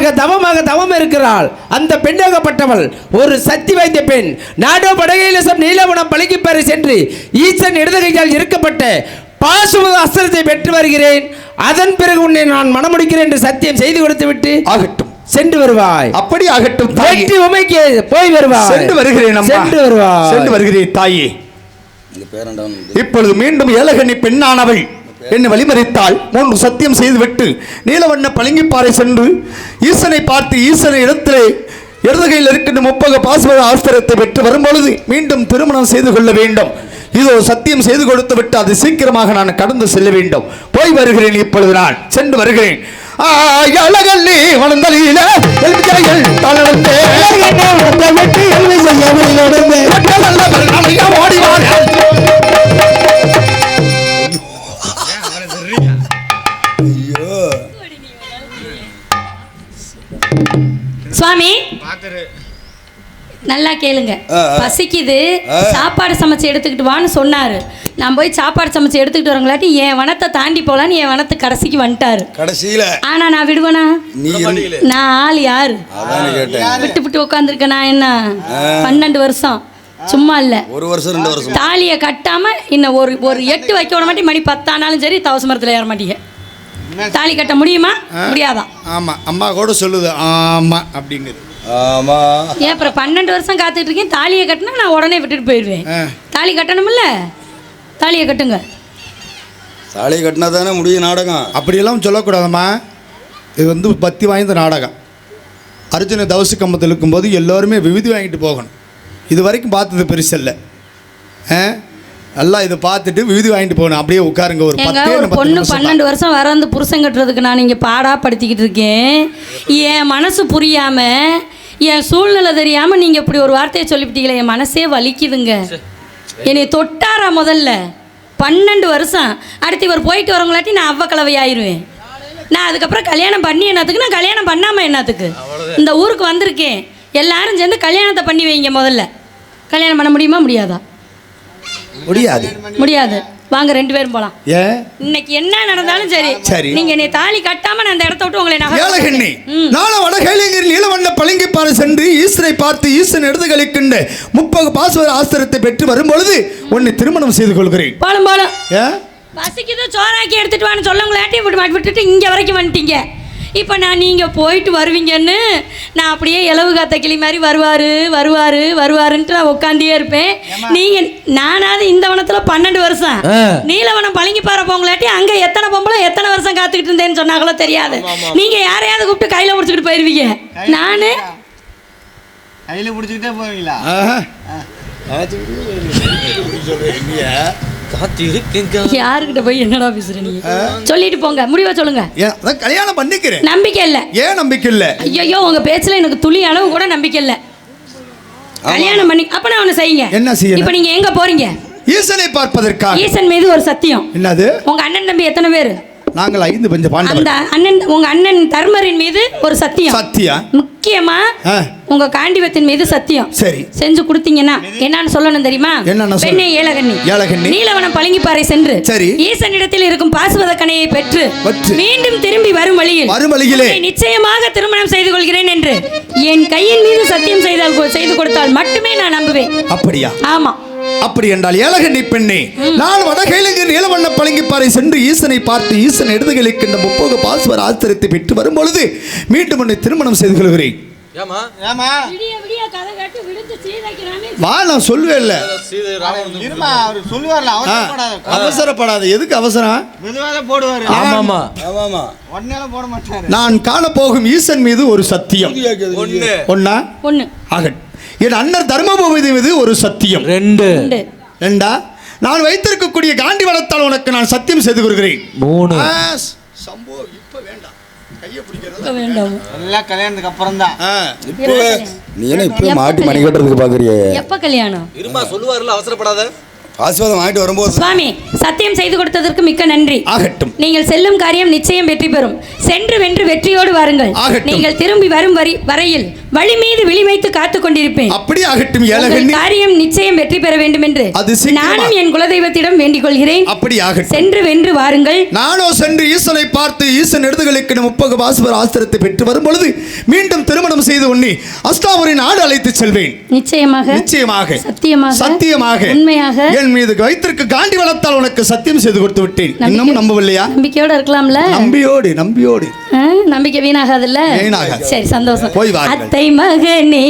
தவமாக தவம் இருக்கிறாள். அந்த பெண்ணாகப்பட்டவள் ஒரு சக்தி வாய்ந்த பெண். நாடோ படகையிலசம் நீலவனம் பழகிப்பாறை சென்று ஈசன் இடதுகையால் இருக்கப்பட்ட பாசுமத அஸ்திரத்தை பெற்று வருகிறேன். அதன் பிறகு உன்னை நான் மணமுடிக்கிறேன் என்று சத்தியம் செய்து கொடுத்து விட்டு ஆகட்டும். சென்று வருவாய். அப்படி ஆகட்டும் தாயே. வெற்றி உமைக்கு போய் வருவாய். சென்று வருகிறேன் அம்மா. சென்று வருவாய். சென்று வருகிறேன் தாயே. இப்பொழுது மீண்டும் ஏலகனி பெண்ணானவள். என்னை வழிமறித்தாள் மூன்று சத்தியம் செய்துவிட்டு நீலவண்ண பளிங்கிப்பாறை சென்று ஈசனை பார்த்து ஈசனை இடத்திலே இடதுகையில் இருக்கின்ற முப்பக பாஸ்வத ஆஸ்திரத்தை பெற்று வரும்பொழுது மீண்டும் திருமணம் செய்து கொள்ள வேண்டும். இதோ சத்தியம் செய்து கொடுத்து விட்டு அது சீக்கிரமாக நான் கடந்து செல்ல வேண்டும். போய் வருகிறேன் இப்பொழுது நான். சென்று வருகிறேன். அழகல்லி நமைய ஓடிவார்கள் சுவாமி நல்லா கேளுங்க. பசிக்குது. சாப்பாடு சமைச்சு எடுத்துக்கிட்டு வான்னு சொன்னாரு. நான் போய் சாப்பாடு சமைச்சு எடுத்துக்கிட்டு வரங்களாட்டி என் வனத்தை தாண்டி போலான்னு என் வனத்து கடைசிக்கு வந்துட்டாரு. கடைசியில. ஆனா நான் விடுவேனா? நான் ஆள் யாரு? அதானே கேட்டேன். விட்டு விட்டு உட்காந்துருக்கேன் நான் என்ன? பன்னெண்டு வருஷம். சும்மா இல்ல. ஒரு வருஷம் ரெண்டு வருஷம். தாலியை கட்டாம இன்னும் ஒரு ஒரு எட்டு வைக்க விட மாட்டேன் மணி பத்தானாலும் சரி தவச மரத்தில் ஏற மாட்டீங்க. தாலி கட்ட முடியுமா? முடியாதான் ஆமா அம்மா கூட சொல்லுது ஆமா அப்படிங்குது ஆமா. ஏன் அப்புறம் பன்னெண்டு வருஷம் காத்துட்டு இருக்கேன். தாலியை கட்டினா நான் உடனே விட்டுட்டு போயிடுவேன். தாலி கட்டணும்ல தாலியை கட்டுங்க. சாலை கட்டினா தானே முடியும் நாடகம். அப்படியெல்லாம் சொல்லக்கூடாதம்மா. இது வந்து பக்தி வாய்ந்த நாடகம். அர்ஜுன தவசு கம்பத்தில் இருக்கும்போது எல்லோருமே விவிதி வாங்கிட்டு போகணும். இது வரைக்கும் பார்த்தது பெருசல்ல. ஆ? நல்லா இதை பார்த்துட்டு விவிதி வாங்கிட்டு போகணும். அப்படியே உட்காருங்க ஒரு பொண்ணு. பன்னெண்டு வருஷம் வரந்து புருஷன் கட்டுறதுக்கு நான் இங்கே பாடா படுத்திக்கிட்டு இருக்கேன். என் மனசு புரியாம என் சூழ்நிலை தெரியாம நீங்க இப்படி ஒரு வார்த்தையை சொல்லிவிட்டீங்களே என் மனசே வலிக்குதுங்க. என்னை தொட்டாரா முதல்ல? பன்னெண்டு வருஷம். அடுத்து இவர் போயிட்டு வரவங்களாட்டி நான் அவ்வ கலவை ஆயிடுவேன் நான் அதுக்கப்புறம் கல்யாணம் பண்ணி என்னத்துக்கு? நான் கல்யாணம் பண்ணாமல் என்னத்துக்கு? இந்த ஊருக்கு வந்திருக்கேன். எல்லாரும் சேர்ந்து கல்யாணத்தை பண்ணி வைங்க முதல்ல. கல்யாணம் பண்ண முடியுமா? முடியாதா? முடியாது. முடியாது. வாங்க ரெண்டு பேரும் போகலாம் ஏன் இன்னைக்கு என்ன நடந்தாலும் சரி. சரி. நீங்க என்னை தாலி கட்டாம நான் அந்த இடத்த விட்டு உங்களை ம். நாள வடகேளியர் நீலவண்ண பளிங்கிப்பாறை சென்று ஈஸ்வரை பார்த்து ஈசன் எடுத்துகளிக்கின்ற முப்பது பாசுவர ஆஸ்திரத்தை பெற்று வரும்பொழுது உன்னை திருமணம் செய்து கொள்கிறேன். போலும் போலும். பசிக்குது சோறாக்கி எடுத்துட்டு வான்னு சொல்லவங்களாட்டி இப்படி மாட்டி விட்டுட்டு இங்க வரைக்கும் வந்துட்டீங்க. இப்போ நான் நீங்க போயிட்டு வருவீங்கன்னு நான் அப்படியே இலவு காத்த கிளி மாதிரி வருவாரு வருவாரு வருவாருன்ட்டு நான் உட்காந்தே இருப்பேன் நீங்க நானாவது இந்த வனத்துல பன்னெண்டு வருஷம். நீலவனம் பழங்கி பாற போங்களாட்டி அங்க எத்தனை பொம்பளை எத்தனை வருஷம் காத்துக்கிட்டு இருந்தேன்னு சொன்னாங்களோ தெரியாது நீங்க யாரையாவது கூப்பிட்டு கையில பிடிச்சிக்கிட்டு போயிருவீங்க நானு கையில் பிடிச்சிக்கிட்டே போவீங்களா. யாருக்கிட்ட போய் என்னடா பேசுற நீ? சொல்லிட்டு போங்க முடிவா சொல்லுங்க. அதான் கல்யாணம் பண்ணிக்கிறேன். நம்பிக்கை இல்ல. ஏன் நம்பிக்கை இல்லை? ஐயோ உங்க பேச்சுல எனக்கு துளி அளவு கூட நம்பிக்கை இல்ல. கல்யாணம் பண்ணி அப்ப நான் ஒண்ணு செய்யுங்க. என்ன செய்யணும்? இப்ப நீங்க எங்க போறீங்க? ஈசனை பார்ப்பதற்காக. ஈசன் மீது ஒரு சத்தியம். என்னது? உங்க அண்ணன் தம்பி எத்தனை பேர்? நாங்கள் ஐந்து பஞ்ச பாண்டவர் அந்த அண்ணன் உங்க அண்ணன் தர்மரின் மீது ஒரு சத்தியம் சத்தியா முக்கியமா. உங்க காண்டிவத்தின் மீது சத்தியம் சரி செஞ்சு கொடுத்தீங்கன்னா என்னன்னு சொல்லணும் தெரியுமா என்னன்னு சொல்லு. பெண்ணே ஏலகண்ணி ஏலகண்ணி. நீலவனம் பழங்கிப்பாறை சென்று சரி. ஈசனிடத்தில் இருக்கும் பாசுவத கணையை பெற்று. மீண்டும் திரும்பி வரும் வழியில் வரும் வழியிலே. நிச்சயமாக திருமணம் செய்து கொள்கிறேன் என்று என் கையின் மீது சத்தியம் செய்தால் செய்து கொடுத்தால் மட்டுமே நான் நம்புவேன் அப்படியா ஆமா அப்படி என்றால் ஏலகண்ணி பெண்ணே நான் வடகையிலங்கர் நீலவண்ண பழங்கிப்பாறை சென்று ஈசனை பார்த்து ஈசன் எடுதுகளிக்கின்ற முப்போக பாஸ்வர் ஆஸ்திரத்தை பெற்று வரும்பொழுது மீண்டும் உன்னை திருமணம் செய்து கொள்கிறேன். வா நான் சொல்வேன்ல அவசரப்படாத. அவசரப்படாத. எதுக்கு அவசரம்? போடுவாரு. ஆமாமா ஆமாமா உடனே போட மாட்டாரு. நான் காணப்போகும் ஈசன் மீது ஒரு சத்தியம். ஒன்னா ஒண்ணு. ஆகட் என் அண்ணன் தர்மபூமி மீது ஒரு சத்தியம். ரெண்டு. ரெண்டு. நான் வைத்திருக்கக்கூடிய காண்டி வளத்தால் உனக்கு நான் சத்தியம் செய்து கொள்கிறேன் மூணு. சம்போ இப்ப வேண்டாம். கையை பிடிக்கிறது இப்ப வேண்டாம். எல்லாம் கல்யாணத்துக்கு அப்புறம் தான். ஆ, இப்பவே நீ என்ன இப்பவே மாட்டி மணி கட்டுறதுக்கு பாக்குறியே? எப்ப கல்யாணம்? இருமா சொல்லுவார்ல அவசரப்படாத. ஆசீர்வாதம் வாங்கிட்டு வரும்போது சுவாமி சத்தியம் செய்து கொடுத்ததற்கு மிக்க நன்றி. ஆகட்டும். நீங்கள் செல்லும் காரியம் நிச்சயம் வெற்றி பெறும். சென்று வென்று வெற்றியோடு வாருங்கள். நீங்கள் திரும்பி வரும் வரி வரையில் வழி மீது விழி வைத்து காத்து கொண்டிருப்பேன். அப்படி ஆகட்டும் காரியம் நிச்சயம் வெற்றி பெற வேண்டும் என்று. நானும் என் குலதெய்வத்திடம் வேண்டிக் கொள்கிறேன் அப்படி ஆகட்டும். சென்று வென்று வாருங்கள். நானோ சென்று ஈசனை பார்த்து ஈசன் எடுதுகளுக்கு முப்பக பாசுபர் ஆஸ்திரத்தை பெற்று வரும் பொழுது மீண்டும் திருமணம் செய்து உண்ணி அஸ்தாபுரி நாடு அழைத்து செல்வேன். நிச்சயமாக. நிச்சயமாக. சத்தியமாக. சத்தியமாக. உண்மையாக. என் மீது வைத்திருக்க காண்டி வளர்த்தால் உனக்கு சத்தியம் செய்து கொடுத்து விட்டேன். நம்பிக்கை- இன்னும் நம்பவில்லையா? நம்பிக்கையோட இருக்கலாம்ல? நம்பியோடு நம்பியோடு. நம்பிக்கை வீணாகாதுல்ல? வீணாகாது. சரி சந்தோஷம். போய் வாருங்கள். அத்தை மகனே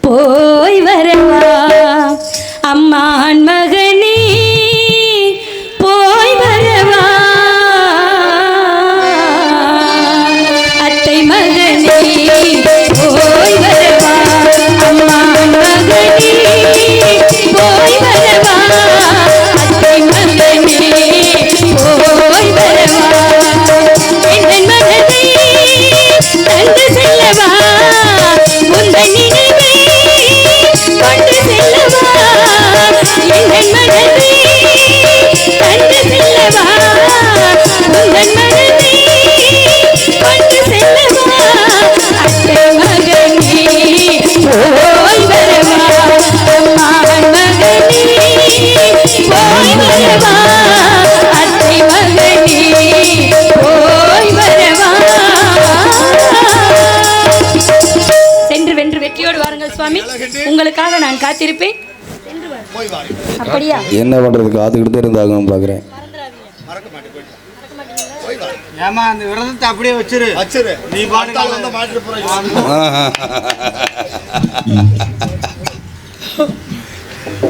போய் வரவா. அம்மான் மகனே வாருங்கள். அப்படியா என்ன பண்ணுறது காத்துக்கிட்டு இருந்தாங்கன்னு பார்க்குறேன் ஏமா அந்த விரதத்தை அப்படியே வச்சிரு வச்சிரு. நீ அடுத்தாள் வந்தா மாட்டிட்டு போறேன்.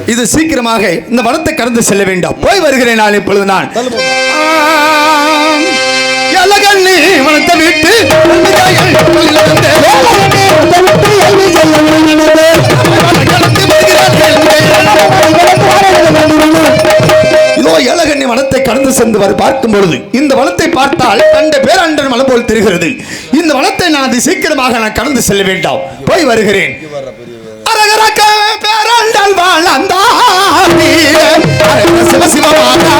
இது சீக்கிரமாக இந்த வனத்தை கடந்து செல்ல வேண்டாம் போய் வருகிறேன் நான் இப்பொழுது நான். எலகண்ணி வனத்தை விட்டு கடந்து சென்று வர பார்க்கும் பொழுது இந்த வளத்தை பார்த்தால் கண்ட பேரண்டன் மலம் போல் தெரிகிறது. இந்த வளத்தை நான் அது சீக்கிரமாக நான் கடந்து செல்ல வேண்டாம். போய் வருகிறேன். அரகரக்க பேரண்டல் வாழ்ந்தானே. அரகர சிவசிவமானா,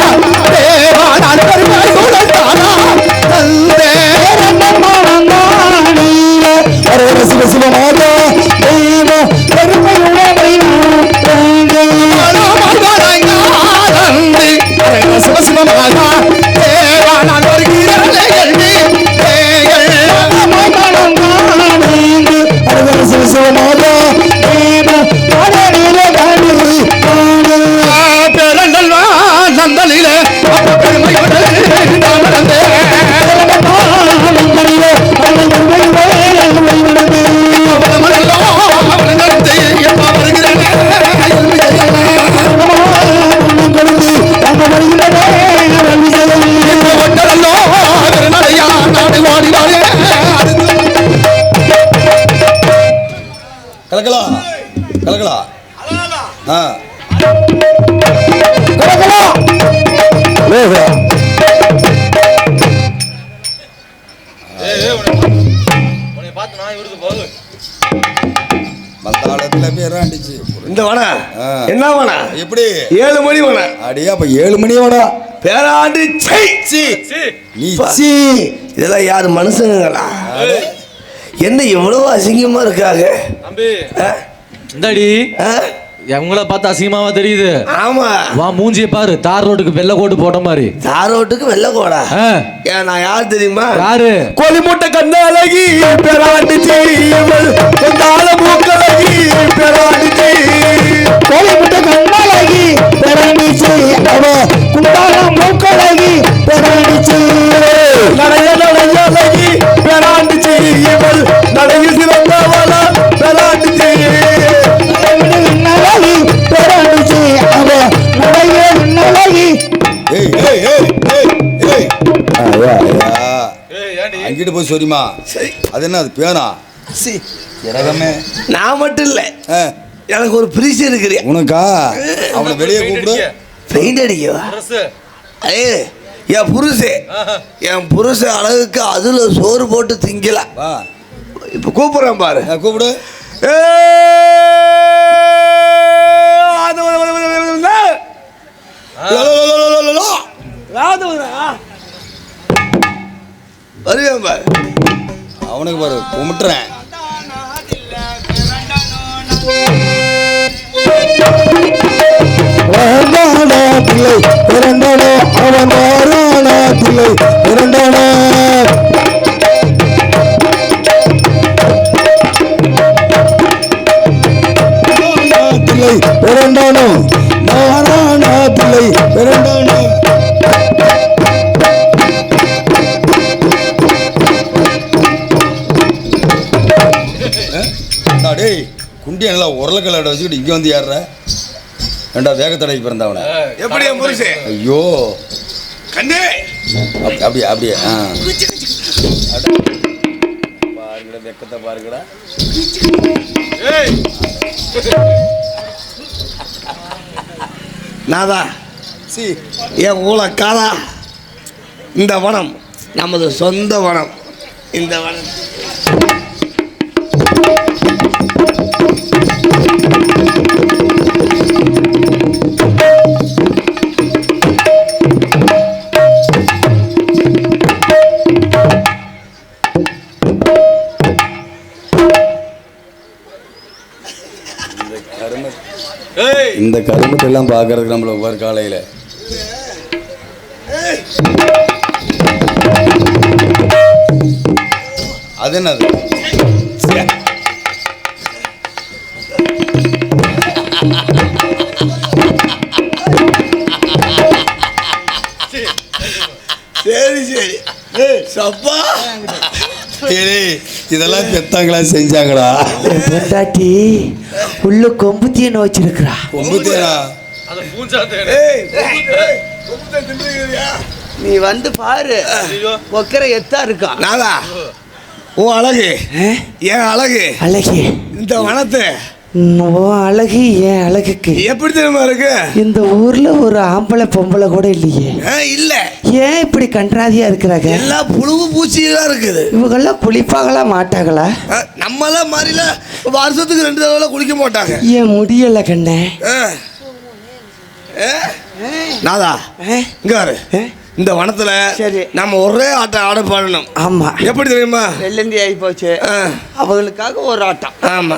பேராண்டிச்சு இந்த வன. என்ன வன எப்படி? ஏழு மணி வன அடியா அப்ப ஏழு மணி வாடா. பேராண்டு சை. நீ சி. இதெல்லாம் யார் மனுஷனுங்களா என்ன எவ்வளவு அசிங்கமா இருக்காங்க? ஆ? இந்தாடி. ஆ? உங்களை பார்த்தா அசிங்கமாவா தெரியுது? ஆமா. வா மூஞ்சிய பாரு. தார் ரோட்டுக்கு வெள்ளை கோட்டு போட்ட மாதிரி. தாரோட்டுக்கு வெள்ள கோடா? ஏன் நான் யார் தெரியுமா? யாரு? கோழி முட்டை கண்ணழகி பெறாண்டு செய்வள் கொண்டால மூக்கழகி பெறாண்டு கோழி முட்டை சொரிமா அது என்ன அது பேனா சி இறகமே நான் மட்டும் இல்லை ஆ, எனக்கு ஒரு பிரிச்சு இருக்கிறேன் உனக்கா அவனை வெளியே கூப்பிடு பெயிண்ட் அடிக்கவா ஏ என் புருஷன் என் புருஷன் அழகுக்கு அதுல சோறு போட்டு திங்கலாம் வா இப்ப கூப்பிடுறேன் பாரு ஆ, கூப்பிடு ஏ, அது வருவேன் பாரு. அவனுக்கு பாரு கும்பிட்டுறேன். பிள்ளை பிறந்தானோ அவன் வாரானா பிள்ளை பிறந்தானா உரலக்கல்லாட வச்சுக்கிட்டு இங்கே வந்து ஏறுற? ஏண்டா வேகத்தடைக்கு பிறந்தவன எப்படி என் புருஷன் ஐயோ. கண்ணே! அப்படி- அப்படியே அப்படியே ஆ. பாருங்கடா வெக்கத்தை பாருங்கடா. நாதா சி. என் ஊழ காதா. இந்த வனம் நமது சொந்த வனம். இந்த வனம் இந்த கருமத்தை எல்லாம் பார்க்கறதுக்கு நம்மள ஒவ்வொரு காலையில். அது என்னது? ஏய், இதெல்லாம் பெத்தாங்களா செஞ்சாங்களா? பொண்டாட்டி உள்ள கொம்பு தீன வச்சிருக்கிறா. குமுதம் தின்னுக்கிறியா? நீ வந்து பாரு. ஒக்கரை எத்தா இருக்கான். நாதா உன் அழகு. என் அழகு. அழகி. இந்த வனத்தை ஓ அழகு ஏன் அழகுக்கு? எப்படி தெரியுமா இருக்கு? இந்த ஊர்ல ஒரு ஆம்பளை பொம்பளை கூட இல்லையே. இல்ல. ஏன் இப்படி கன்றாதியா இருக்கிறாங்க? எல்லாம் புழுவு பூச்சியெல்லாம் இருக்குது. இவங்கெல்லாம் குளிப்பாங்களா மாட்டாங்களா? ஆ, நம்மெல்லாம் மாதிரில வருஷத்துக்கு ரெண்டு தடவை குளிக்க மாட்டாங்க. ஏன் முடியல கண்ணே? நாதா இங்க இந்த வனத்துல சரி. நம்ம ஒரே ஆட்டம் ஆட பாடணும். ஆமா. எப்படி தெரியுமா? வெள்ளந்தி ஆகி போச்சு. அவங்களுக்காக ஒரு ஆட்டம். ஆமா.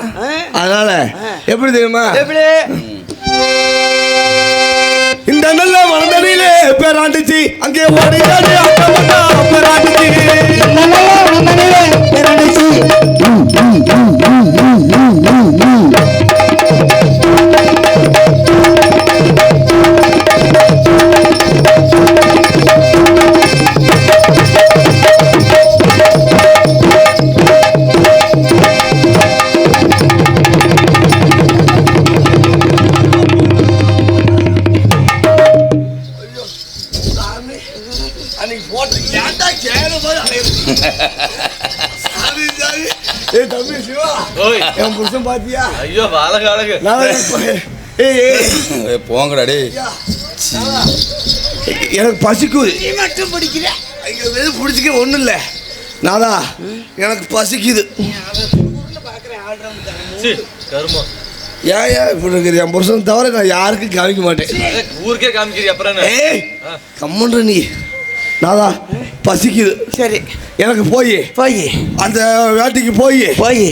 அதனால எப்படி தெரியுமா? எப்படி? இந்த நல்ல வனதடியிலே பேராண்டுச்சு அங்கே ஓடி ஆடி ஆட்டம் பேராண்டுச்சு. அன்னைக்கு என் புருஷன் பாத்தியா? ஐயோ அழகு அழகு போங்கடா டேய். எனக்கு பசிக்குது நீ மட்டும் பிடிக்கிற? இங்க எதுவும் பிடிச்சிக்க? ஒன்றும் இல்லை. நாதா எனக்கு பசிக்குது. ஏன் ஏன் இப்படி என் புருஷன் தவிர நான் யாருக்கும் கவனிக்க மாட்டேன். ஊருக்கே காமிக்கிறீ அப்புறம் ஏய் கம்மன்ற நீ. நாதா பசிக்குது. சரி. எனக்கு போய். போய். அந்த வேட்டைக்கு போய். போய்.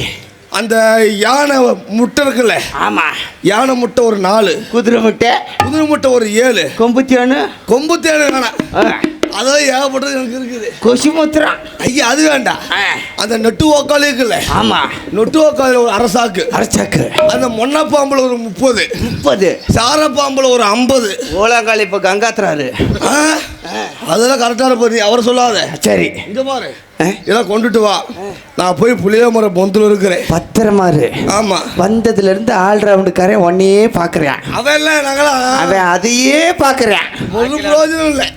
அந்த யானை முட்டை இருக்குல்ல? ஆமா. யானை முட்டை ஒரு நாலு. குதிரை முட்டை. குதிரை முட்டை ஒரு ஏழு. கொம்பு தேனு கொம்பு தேனை வேணாம். அதான் ஏகப்பட்டது எனக்கு இருக்குது. கொசு முத்திரம் ஐயா அது வேண்டாம். அந்த நெட்டு ஓக்கால் இருக்குல்ல? ஆமா. நொட்டு ஓக்கால் ஒரு அரசாக்கு. அரைச்சாக்கு அந்த மொன்னப்பாம்புல ஒரு முப்பது. முப்பது. சாரப்பாம்புல ஒரு ஐம்பது. ஓலாங்கால் இப்போ கங்காத்துறாரு. ஆ? அதெல்லாம் கரெக்டான போய் நீ அவரை சொல்லாத. சரி. இங்க பாரு? இதெல்லாம் கொண்டுட்டு வா. நான் போய் புளிய மரம் பொந்தில் இருக்கிறேன். பத்திரமாரு ஆமா. வந்ததுல இருந்து ஆல் ரவுண்டுக்காரன் ஒன்னையே பாக்குறேன் அவன் எல்லாம் நாங்களாம். அவன் அதையே பாக்குறேன் ஒரு பிரயோஜனம் இல்லை.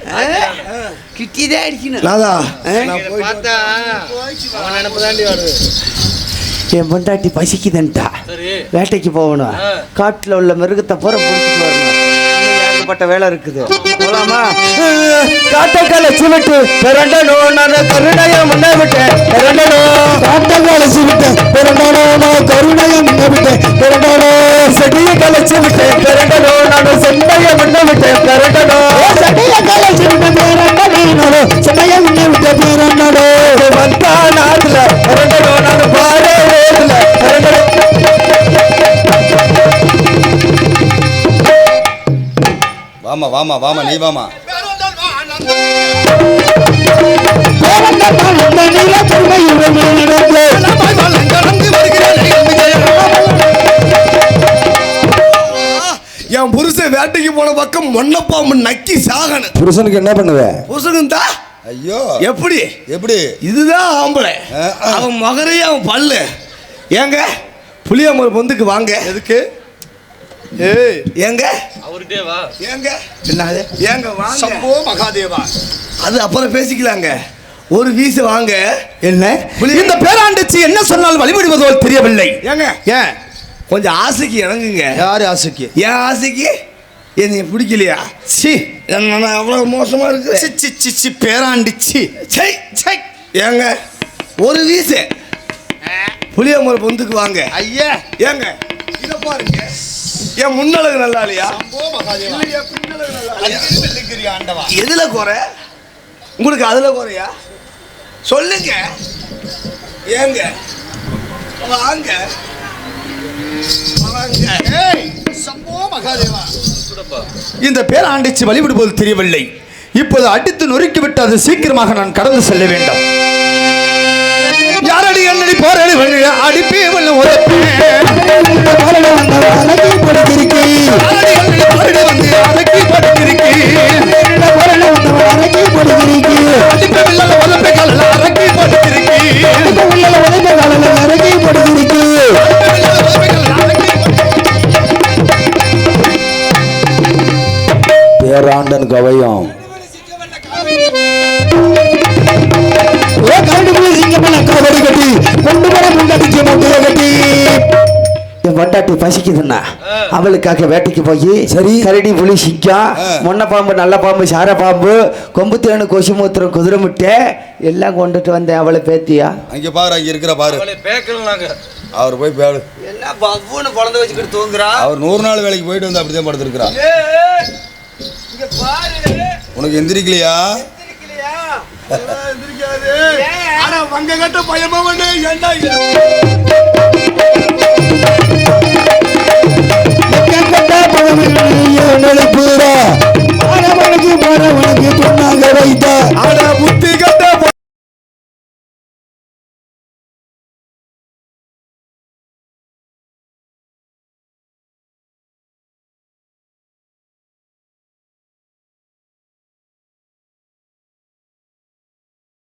கிட்டிதான் அடிக்கணும். நாதா பார்த்தா என் பொண்டாட்டி பசிக்குதுன்ட்டா. வேட்டைக்கு போகணும். காட்டுல உள்ள மிருகத்தை பூரா பிடிச்சிட்டு வரணும். ஏகப்பட்ட வேலை இருக்குது. போலாமா? காட்டக்கால சிவிட்டு பிறண்டனோ நான் கருணைய முன்ன விட்டேன். பிறண்டனோ காட்டங்கால சிவிட்டேன் பிறந்தானோ நான் கருணையம் விட்டேன். பிறந்தானோ செடிய கலைச்சு விட்டேன். பிறண்டனோ நான் செம்மைய முன்ன விட்டேன். பிறண்டனோ சடைய கால சிவிட்டேன் பிறந்தானோ சடைய விட்டேன் பிறந்தானோ வந்தா நாட்டுல பிறண்டனோ நான் பாரே வேதுல பிறண்டனோ வாமா வாமா வாமா நீ வாமா. என் புருஷன் வேட்டைக்கு போன பக்கம் மொன்னப்பாம்பு நக்கி சாகணும் புருஷனுக்கு என்ன பண்ணுவேன் புருஷனும் தான் ஐயோ. எப்படி? எப்படி? இதுதான் ஆம்பளை. அவன் மகரையும் அவன் பல்லு. ஏங்க புளியமர் பொந்துக்கு வாங்க. எதுக்கு? ஏய். ஏங்க? அவர்கிட்டே வா ஏங்க? என்னது? ஏங்க வாங்க. சம்போ மகாதேவா. அது அப்புறம் பேசிக்கலாங்க. ஒரு வீசு வாங்க. என்ன? இந்த பேராண்டிச்சி என்ன சொன்னால் வழிபடுவதோ தெரியவில்லை. ஏங்க ஏன்? கொஞ்சம் ஆசைக்கு இறங்குங்க. யாரு ஆசைக்கு? என் ஆசைக்கு? என்னை பிடிக்கலையா? சி. என்ன நான் அவ்வளவு மோசமா இருக்கு. சி சி சி சி பேராண்டிச்சி. சை சை. ஏங்க ஒரு வீசு புளியமர பொந்துக்கு வாங்க. ஐயா. ஏங்க இத பாருங்க. என் முன்னழகு நல்லா இல்லையா மகாதேவா நல்லா எதுல குறை? உங்களுக்கு அதுல குறையா? சொல்லுங்க. ஏங்க? வாங்க. இந்த ஏய் சம்போ மகாதேவா. இந்த வழிபடுவது தெரியவில்லை. இப்போது அடித்து நொறுக்கிவிட்டு அது சீக்கிரமாக நான் கடந்து செல்ல வேண்டும். அடி என்னடி வழிய வந்து அடிப்பே வல்ல உரப்பே யாரடி என்னடி வந்து அடக்கி படுத்திருக்கி அடிப்பே வல்ல உரப்பே காலில் அரக்கி படுத்திருக்கி அடிப்பே வல்ல உரப்பே காலில் அரக்கி படுத்திருக்கி பேராண்டன் கவையும். என் பொண்டாட்டி பசிக்குதுன்னா அவளுக்காக வேட்டைக்கு போய் சரி. கரடி புலி சிங்கம் முன்ன பாம்பு நல்ல பாம்பு சார பாம்பு கொம்பு தேனு கொசுமூத்திரம் குதிரை முட்டை எல்லாம் கொண்டுட்டு வந்தேன் அவளை பேத்தியா. அங்க பாரு அங்க இருக்கிற பாரு. அவர் போய் பேடு என்ன பவ்வுன்னு குழந்தை வச்சுக்கிட்டு தூங்குறா? அவர் நூறு நாள் வேலைக்கு போயிட்டு வந்து அப்படிதான் படுத்திருக்கிறா உனக்கு எந்திரிக்கலையா? ஆனா வங்க கட்ட பயமாவனே ஏண்டா பூரா மனமனுக்கு மனமனுக்கு பொண்ணாக வைத்தார் ஆனா புத்தி கட்ட